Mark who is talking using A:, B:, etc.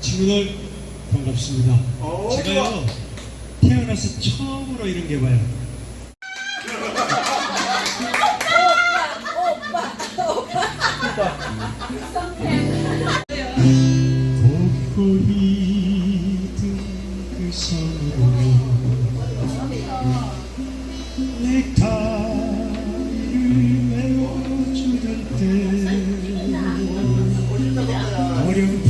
A: 친구들 반갑습니다.
B: 어,
A: 제가요 태어나서 처음으로 이런 게 봐요. 고코이 든그 손으로 넥타이를 메워주던 때 어렴풋이